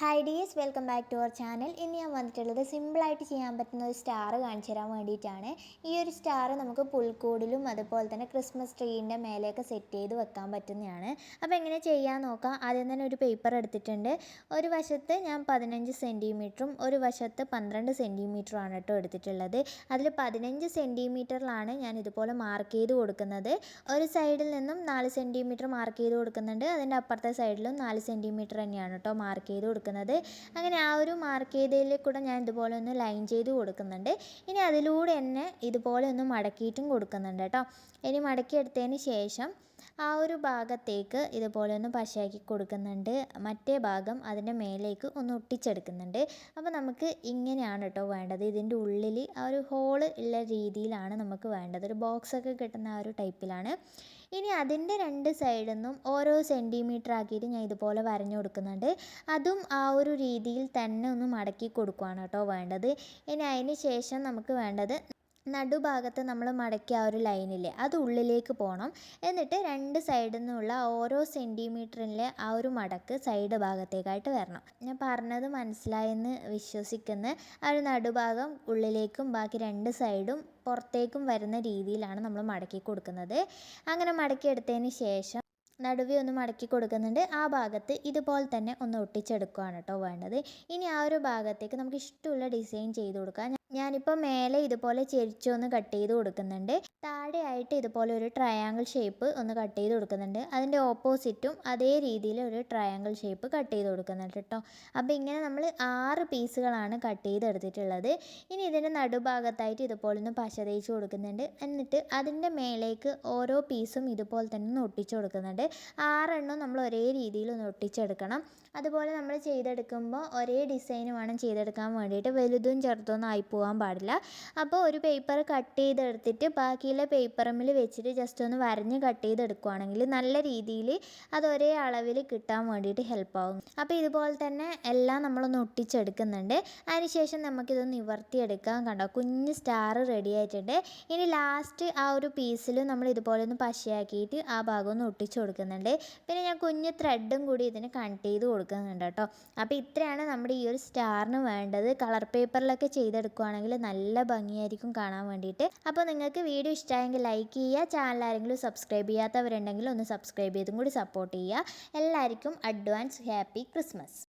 Hi dears welcome back to our channel ഇന്ന് ഞാൻ വന്നിട്ടുള്ളത് സിമ്പിളായിട്ട് ചെയ്യാൻ പറ്റുന്ന ഒരു സ്റ്റാർ കാണിച്ചു തരാൻ വേണ്ടിയിട്ടാണ്. ഈ ഒരു സ്റ്റാർ നമുക്ക് പുൽക്കൂടിലും അതുപോലെ തന്നെ ക്രിസ്മസ് ട്രീന്റെ മേലെയൊക്കെ സെറ്റ് ചെയ്ത് വെക്കാൻ പറ്റുന്നതാണ്. അപ്പോൾ എങ്ങനെ ചെയ്യാൻ നോക്കാം? ആദ്യം തന്നെ ഒരു പേപ്പർ എടുത്തിട്ടുണ്ട്. ഒരു വശത്ത് ഞാൻ പതിനഞ്ച് സെന്റിമീറ്ററും ഒരു വശത്ത് പന്ത്രണ്ട് സെന്റിമീറ്ററുമാണ് കേട്ടോ എടുത്തിട്ടുള്ളത്. അതിൽ പതിനഞ്ച് സെന്റിമീറ്ററിലാണ് ഞാൻ ഇതുപോലെ മാർക്ക് ചെയ്ത് കൊടുക്കുന്നത്. ഒരു സൈഡിൽ നിന്നും നാല് സെന്റിമീറ്റർ മാർക്ക് ചെയ്ത് കൊടുക്കുന്നുണ്ട്. അതിന്റെ അപ്പുറത്തെ സൈഡിലും നാല് സെന്റിമീറ്റർ തന്നെയാണ് കേട്ടോ മാർക്ക് ചെയ്ത് കൊടുക്കുന്നത്. അങ്ങനെ ആ ഒരു മാർക്ക് ചെയ്തതിൽ കൂടെ ഞാൻ ഇതുപോലെ ഒന്ന് ലൈൻ ചെയ്ത് കൊടുക്കുന്നുണ്ട്. ഇനി അതിലൂടെ തന്നെ ഇതുപോലെ ഒന്ന് മടക്കിയിട്ടും കൊടുക്കുന്നുണ്ട് കേട്ടോ. ഇനി മടക്കിയെടുത്തതിന് ശേഷം ആ ഒരു ഭാഗത്തേക്ക് ഇതുപോലെ ഒന്ന് പശയാക്കി കൊടുക്കുന്നുണ്ട്. മറ്റേ ഭാഗം അതിന്റെ മേലേക്ക് ഒന്ന് ഒട്ടിച്ചെടുക്കുന്നുണ്ട്. അപ്പോൾ നമുക്ക് ഇങ്ങനെയാണ് കേട്ടോ വേണ്ടത്. ഇതിന്റെ ഉള്ളിൽ ആ ഒരു ഹോൾ ഉള്ള രീതിയിലാണ് നമുക്ക് വേണ്ടത്. ഒരു ബോക്സൊക്കെ കിട്ടുന്ന ആ ഒരു ടൈപ്പിലാണ് ഇനി അതിന്റെ രണ്ട് സൈഡിൽ നിന്നും ഓരോ സെന്റിമീറ്റർ ആക്കിയിട്ട് ഞാൻ ഇതുപോലെ വരഞ്ഞു കൊടുക്കുന്നുണ്ട്. അതും ആ ഒരു രീതിയിൽ തന്നെ ഒന്ന് മടക്കി കൊടുക്കുകയാണ് കേട്ടോ വേണ്ടത്. ഇനി അതിന് ശേഷം നമുക്ക് വേണ്ടത് നടുഭാഗത്ത് നമ്മൾ മടക്കിയ ആ ഒരു ലൈനില്ലേ അത് ഉള്ളിലേക്ക് പോകണം എന്നിട്ട് രണ്ട് സൈഡിൽ നിന്നുള്ള ഓരോ സെന്റിമീറ്ററിലെ ആ ഒരു മടക്ക് സൈഡ് ഭാഗത്തേക്കായിട്ട് വരണം. ഞാൻ പറഞ്ഞത് മനസ്സിലായെന്ന് വിശ്വസിക്കുന്ന ആ ഒരു നടുഭാഗം ഉള്ളിലേക്കും ബാക്കി രണ്ട് സൈഡും പുറത്തേക്കും വരുന്ന രീതിയിലാണ് നമ്മൾ മടക്കി കൊടുക്കുന്നത്. അങ്ങനെ മടക്കിയെടുത്തതിന് ശേഷം നടുവി ഒന്ന് മടക്കി കൊടുക്കുന്നുണ്ട്. ആ ഭാഗത്ത് ഇതുപോലെ തന്നെ ഒന്ന് ഒട്ടിച്ചെടുക്കുകയാണ് കേട്ടോ വേണ്ടത്. ഇനി ആ ഒരു ഭാഗത്തേക്ക് നമുക്ക് ഇഷ്ടമുള്ള ഡിസൈൻ ചെയ്ത് കൊടുക്കാം. ഞാനിപ്പോൾ മേലെ ഇതുപോലെ ചെരിച്ചൊന്ന് കട്ട് ചെയ്ത് കൊടുക്കുന്നുണ്ട്. താഴെയായിട്ട് ഇതുപോലെ ഒരു ട്രയാങ്കിൾ ഷേപ്പ് ഒന്ന് കട്ട് ചെയ്ത് കൊടുക്കുന്നുണ്ട്. അതിന്റെ ഓപ്പോസിറ്റും അതേ രീതിയിൽ ഒരു ട്രയാങ്കിൾ ഷേപ്പ് കട്ട് ചെയ്ത് കൊടുക്കുന്നുണ്ട് കേട്ടോ. അപ്പോൾ ഇങ്ങനെ നമ്മൾ ആറ് പീസുകളാണ് കട്ട് ചെയ്തെടുത്തിട്ടുള്ളത് ഇനി ഇതിന്റെ നടുഭാഗത്തായിട്ട് ഇതുപോലെ ഒന്ന് പശ തേച്ച് കൊടുക്കുന്നുണ്ട്. എന്നിട്ട് അതിന്റെ മേലേക്ക് ഓരോ പീസും ഇതുപോലെ തന്നെ ഒന്ന് ഒട്ടിച്ച് കൊടുക്കുന്നുണ്ട്. ആറെണ്ണം നമ്മൾ ഒരേ രീതിയിൽ ഒന്ന് ഒട്ടിച്ചെടുക്കണം. അതുപോലെ നമ്മൾ ചെയ്തെടുക്കുമ്പോൾ ഒരേ ഡിസൈൻ വേണം ചെയ്തെടുക്കാൻ വേണ്ടിയിട്ട്. വലുതും ചെറുതൊന്നും ആയി പോകാൻ പാടില്ല. അപ്പോൾ ഒരു പേപ്പർ കട്ട് ചെയ്തെടുത്തിട്ട് ബാക്കിയുള്ള പേപ്പറമ്മിൽ വെച്ചിട്ട് ജസ്റ്റ് ഒന്ന് വരഞ്ഞ് കട്ട് ചെയ്തെടുക്കുകയാണെങ്കിൽ നല്ല രീതിയിൽ അത് ഒരേ അളവിൽ കിട്ടാൻ വേണ്ടിയിട്ട് ഹെൽപ്പ് ആവും. അപ്പോൾ ഇതുപോലെ തന്നെ എല്ലാം നമ്മളൊന്ന് ഒട്ടിച്ചെടുക്കുന്നുണ്ട്. അതിനുശേഷം നമുക്കിതൊന്ന് നിവർത്തിയെടുക്കാൻ കണ്ടോ? കുഞ്ഞ് സ്റ്റാർ റെഡി ആയിട്ടുണ്ട്. ഇനി ലാസ്റ്റ് ആ ഒരു പീസിൽ നമ്മൾ ഇതുപോലെ ഒന്ന് പശയാക്കിയിട്ട് ആ ഭാഗം ഒന്ന് ഒട്ടിച്ചു കൊടുക്കുന്നുണ്ട്. പിന്നെ ഞാൻ കുഞ്ഞ് ത്രെഡും കൂടി ഇതിന് കണക്ട് ചെയ്ത് കൊടുക്കുന്നുണ്ട് കേട്ടോ. അപ്പോൾ ഇത്രയാണ് നമ്മുടെ ഈ ഒരു സ്റ്റാറിന് വേണ്ടത്. കളർ പേപ്പറിലൊക്കെ ചെയ്തെടുക്കുകയാണെങ്കിൽ നല്ല ഭംഗിയായിരിക്കും കാണാൻ വേണ്ടിയിട്ട്. അപ്പോൾ നിങ്ങൾക്ക് വീഡിയോ ഇഷ്ടമായെങ്കിൽ ലൈക്ക് ചെയ്യുക ചാനൽ ആരെങ്കിലും സബ്സ്ക്രൈബ് ചെയ്യാത്തവരുണ്ടെങ്കിൽ ഒന്ന് സബ്സ്ക്രൈബ് ചെയ്തും കൂടി സപ്പോർട്ട് ചെയ്യുക. എല്ലാവർക്കും അഡ്വാൻസ് ഹാപ്പി ക്രിസ്മസ്